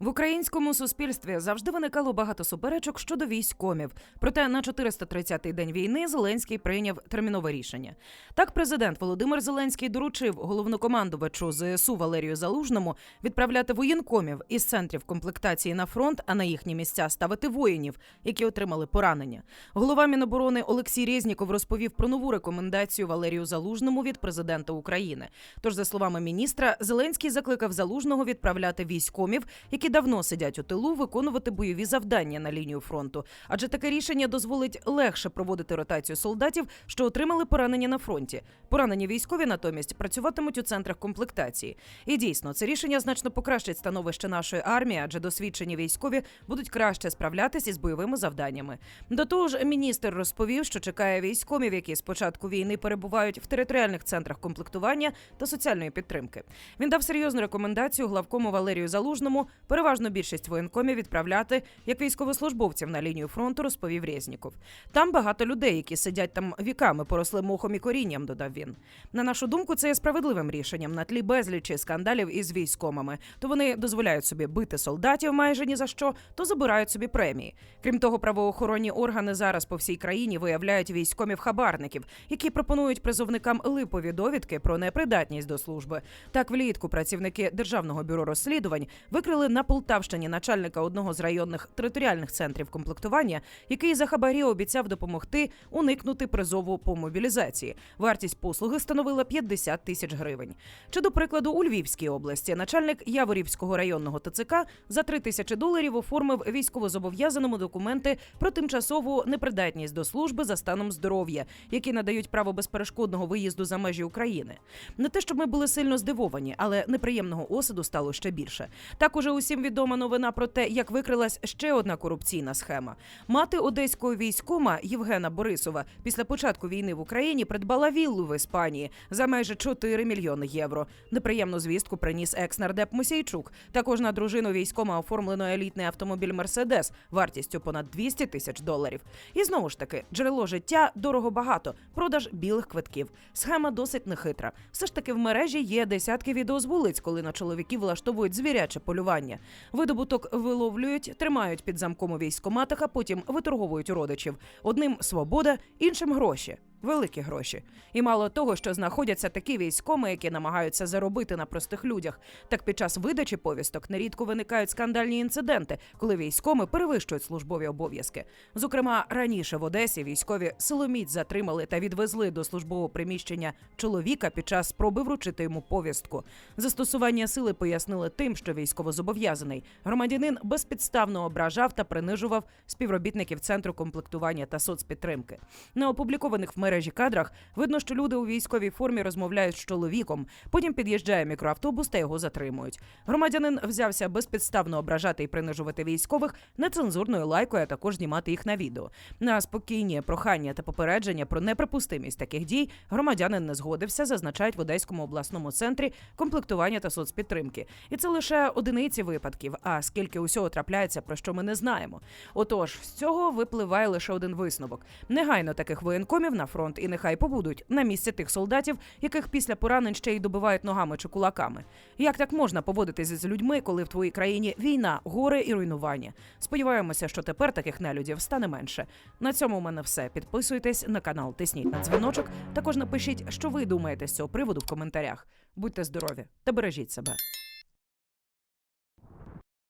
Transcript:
В українському суспільстві завжди виникало багато суперечок щодо військомів. Проте на 430-й день війни Зеленський прийняв термінове рішення. Так, президент Володимир Зеленський доручив головнокомандувачу ЗСУ Валерію Залужному відправляти воєнкомів із центрів комплектації на фронт, а на їхні місця ставити воїнів, які отримали поранення. Голова Міноборони Олексій Резніков розповів про нову рекомендацію Валерію Залужному від президента України. Тож, за словами міністра, Зеленський закликав Залужного відправляти військомів, які давно сидять у тилу, виконувати бойові завдання на лінію фронту. Адже таке рішення дозволить легше проводити ротацію солдатів, що отримали поранення на фронті. Поранені військові натомість працюватимуть у центрах комплектації. І дійсно, це рішення значно покращить становище нашої армії, адже досвідчені військові будуть краще справлятися із бойовими завданнями. До того ж, міністр розповів, що чекає військомів, які з початку війни перебувають в територіальних центрах комплектування та соціальної підтримки. Він дав серйозну рекомендацію главкому Валерію Залужному переважно більшість воєнкомів відправляти як військовослужбовців на лінію фронту, розповів Резніков. Там багато людей, які сидять там віками, поросли мохом і корінням, додав він. На нашу думку, це є справедливим рішенням на тлі безлічі скандалів із військомами. То вони дозволяють собі бити солдатів майже ні за що, то забирають собі премії. Крім того, правоохоронні органи зараз по всій країні виявляють військомів хабарників, які пропонують призовникам липові довідки про непридатність до служби. Так, влітку працівники державного бюро розслідувань викрили на Полтавщині начальника одного з районних територіальних центрів комплектування, який за хабарі обіцяв допомогти уникнути призову по мобілізації. Вартість послуги становила 50 тисяч гривень. Чи до прикладу у Львівській області начальник Яворівського районного ТЦК за 3 тисячі доларів оформив військовозобов'язаному документи про тимчасову непридатність до служби за станом здоров'я, які надають право безперешкодного виїзду за межі України. Не те, щоб ми були сильно здивовані, але неприємного осаду стало ще більше. Так уже усім відома новина про те, як викрилась ще одна корупційна схема. Мати одеського військома Євгена Борисова після початку війни в Україні придбала віллу в Іспанії за майже 4 мільйони євро. Неприємну звістку приніс екс-нардеп Мосійчук. Також на дружину військома оформлено елітний автомобіль Мерседес вартістю понад 200 тисяч доларів. І знову ж таки, джерело життя дорого багато, продаж білих квитків. Схема досить нехитра. Все ж таки в мережі є десятки відео з вулиць, коли на чоловіків влаштовують звіряче полювання. Видобуток виловлюють, тримають під замком у військоматах, а потім виторговують у родичів. Одним свобода, іншим гроші. Великі гроші. І мало того, що знаходяться такі військоми, які намагаються заробити на простих людях. Так під час видачі повісток нерідко виникають скандальні інциденти, коли військоми перевищують службові обов'язки. Зокрема, раніше в Одесі військові силоміць затримали та відвезли до службового приміщення чоловіка під час спроби вручити йому повістку. Застосування сили пояснили тим, що військовозобов'язаний громадянин безпідставно ображав та принижував співробітників центру комплектування та соцпідтримки. На опублікованих в мережі кадрах видно, що люди у військовій формі розмовляють з чоловіком. Потім під'їжджає мікроавтобус та його затримують. Громадянин взявся безпідставно ображати і принижувати військових нецензурною лайкою, а також знімати їх на відео. На спокійні прохання та попередження про неприпустимість таких дій громадянин не згодився, зазначають в Одеському обласному центрі комплектування та соцпідтримки. І це лише одиниці випадків. А скільки усього трапляється, про що ми не знаємо. Отож, з цього випливає лише один висновок: негайно таких воєнкомів на фронт і нехай побудуть на місці тих солдатів, яких після поранень ще й добивають ногами чи кулаками. Як так можна поводитися з людьми, коли в твоїй країні війна, горе і руйнування? Сподіваємося, що тепер таких нелюдів стане менше. На цьому у мене все. Підписуйтесь на канал, тисніть на дзвіночок. Також напишіть, що ви думаєте з цього приводу в коментарях. Будьте здорові та бережіть себе.